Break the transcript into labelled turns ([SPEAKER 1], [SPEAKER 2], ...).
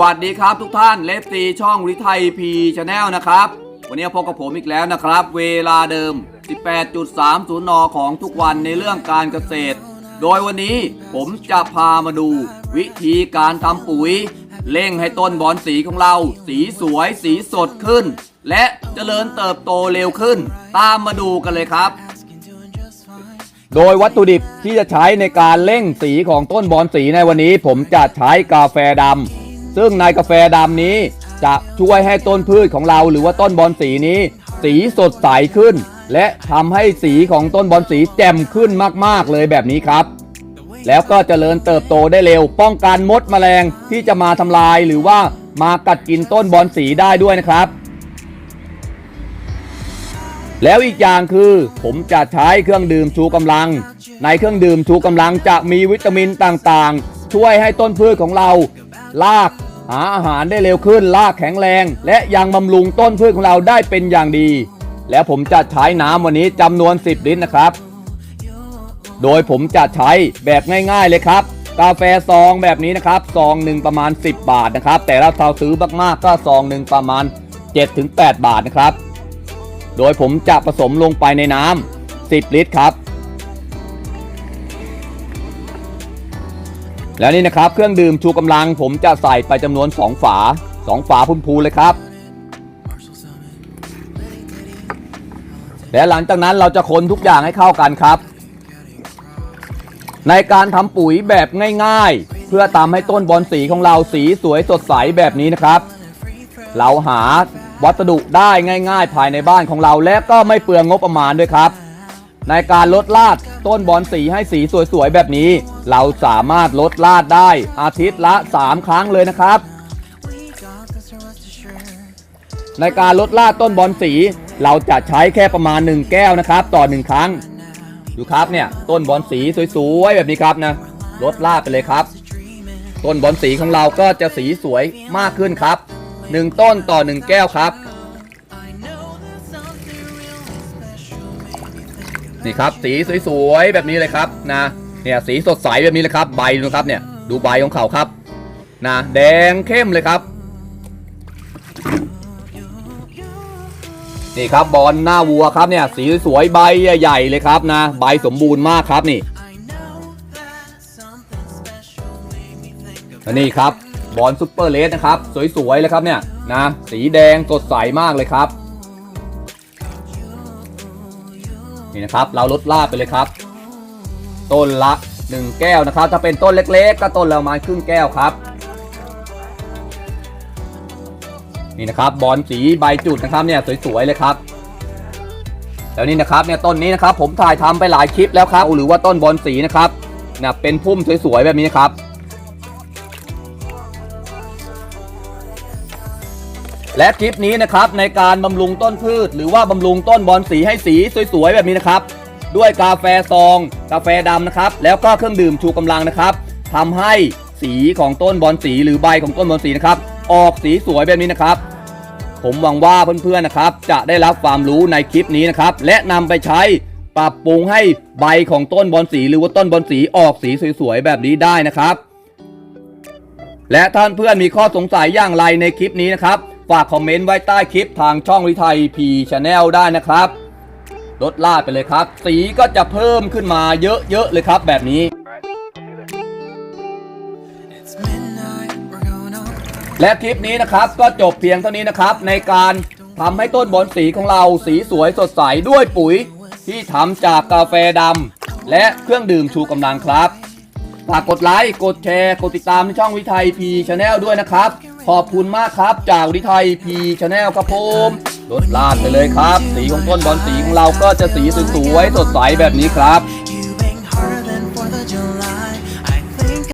[SPEAKER 1] วัสดีครับทุกท่านเลฟซีช่องริไทยพีชาแนลนะครับ วันนี้พบกับผมอีกแล้วนะครับ เวลาเดิม 18.30 น ของทุกวันในเรื่องการเกษตร โดยวันนี้ผมจะพามาดู วิธีการทำปุ๋ย เร่งให้ต้นบอนสีของเรา สีสวยสีสดขึ้น และเจริญเติบโตเร็วขึ้น ตามมาดูกันเลยครับ โดยวัตถุดิบที่จะใช้ในการเร่งสีของต้นบอนสีในวันนี้ ผมจะใช้กาแฟดำ ซึ่งในกาแฟดำนี้จะช่วยให้ต้นพืชของเราหรือว่าต้นบอนสีนี้ สีสดใสขึ้น และทำให้สีของต้นบอนสีแจ่มขึ้นมากๆเลยแบบนี้ครับ แล้วก็เจริญเติบโตได้เร็ว ป้องกันมดแมลงที่จะมาทำลายหรือว่ามากัดกินต้นบอนสีได้ด้วยนะครับ แล้วอีกอย่างคือผมจะใช้เครื่องดื่มชูกำลัง ในเครื่องดื่มชูกำลังจะมีวิตามินต่างๆ ช่วยให้ต้นพืชของเรา ลากหาอาหารได้เร็วขึ้นลากแข็งแรง และยังบำรุงต้นพืชของเราได้เป็นอย่างดี แล้วผมจะใช้น้ำวันนี้จำนวน 10 ลิตรนะครับ โดยผมจะใช้แบบง่ายๆเลยครับกาแฟซองแบบนี้นะครับซองหนึ่งประมาณ 10 บาทนะครับ แต่ถ้าเราซื้อมากๆก็ซองหนึ่งประมาณ 7-8 บาทนะครับ โดยผมจะผสมลงไปในน้ำ10 ลิตรครับ แล้วนี่นะครับเครื่องดื่มชูกำลังผมจะใส่ไปจำนวน 2 ฝา 2 ฝาพูนพูเลยครับ และหลังจากนั้นเราจะคนทุกอย่างให้เข้ากันครับ ในการทำปุ๋ยแบบง่ายๆ เพื่อทำให้ต้นบอนสีของเราสีสวยสดใสแบบนี้นะครับ เราหาวัสดุได้ง่าย ๆ ภายในบ้านของเราและก็ไม่เปลืองงบประมาณด้วยครับ ในการลดลาดต้นบอนสีให้สีสวยๆ แบบนี้ เราสามารถลดลาดได้อาทิตย์ละ 3 ครั้งเลยนะครับ ในการลดลาดต้นบอนสี เราจะใช้แค่ประมาณ 1 แก้วนะครับ ต่อ 1 ครั้ง ดูครับเนี่ยต้นบอนสีสวยๆ แบบนี้ครับนะลดลาดไปเลยครับ ต้นบอนสีของเราก็จะสีสวยมากขึ้นครับ 1 ต้นต่อ 1 แก้วครับ นี่ครับสีสวยๆแบบนี้เลยครับนะเนี่ยสีสดใสแบบนี้เลยครับ ใบดูครับเนี่ยดูใบของเขาครับนะแดงเข้มเลยครับ นี่ครับบอลหน้าวัวครับเนี่ยสีสวยใบใหญ่เลยครับนะ ใบสมบูรณ์มากครับนี่และนี่ครับบอลซุปเปอร์เลสนะครับ สวยๆเลยครับเนี่ยนะสีแดงสดใสมากเลยครับ นี่นะครับ เราลดลาดไปเลยครับ ต้นละ1แก้วนะครับ ถ้าเป็นต้นเล็ก ๆ ก็ต้นละประมาณครึ่งแก้วครับนี่นะครับบอลสีใบจุดนะครับเนี่ยสวยๆเลยครับแล้วนี่นะครับเนี่ยต้นนี้นะครับผมถ่ายทำไปหลายคลิปแล้วครับหรือว่าต้นบอลสีนะครับเนี่ยเป็นพุ่มสวยๆแบบนี้นะครับ และคลิปนี้นะครับในการบำรุงต้นพืช หรือว่าบำรุงต้นบอลสีให้สีสวยๆแบบนี้นะครับ ด้วยกาแฟซอง กาแฟดำนะครับ แล้วก็เครื่องดื่มชูกำลังนะครับทำให้สีของต้นบอลสีหรือใบของต้นบอลสีนะครับ ออกสีสวยแบบนี้นะครับ ผมหวังว่าเพื่อนๆนะครับ จะได้รับความรู้ในคลิปนี้นะครับ และนำไปใช้ปรับปรุงให้ใบของต้นบอลสี หรือว่าต้นบอลสีออกสีสวยๆแบบนี้ได้นะครับ และท่านเพื่อนมีข้อสงสัยอย่างไรในคลิปนี้นะครับ ฝากคอมเมนต์ไว้ใต้คลิปทางช่องวิทยพีชาแนลได้นะครับ ลดลาดไปเลยครับ สีก็จะเพิ่มขึ้นมาเยอะ ๆ เลยครับแบบนี้ และคลิปนี้นะครับก็จบเพียงเท่านี้นะครับ ในการทำให้ต้นบอนสีของเราสีสวยสดใสด้วยปุ๋ย ที่ทำจากกาแฟดำและเครื่องดื่มชูกำลังครับฝากกดไลค์ กดแชร์ กดติดตามในช่องวิทยพีชาแนลด้วยนะครับ ขอบคุณมากครับ จากวิไทยพีชาแนลครับผมลดลาดไปเลยครับ สีของต้นบอลสีของเราก็จะสีสวยๆสดใสแบบนี้ครับ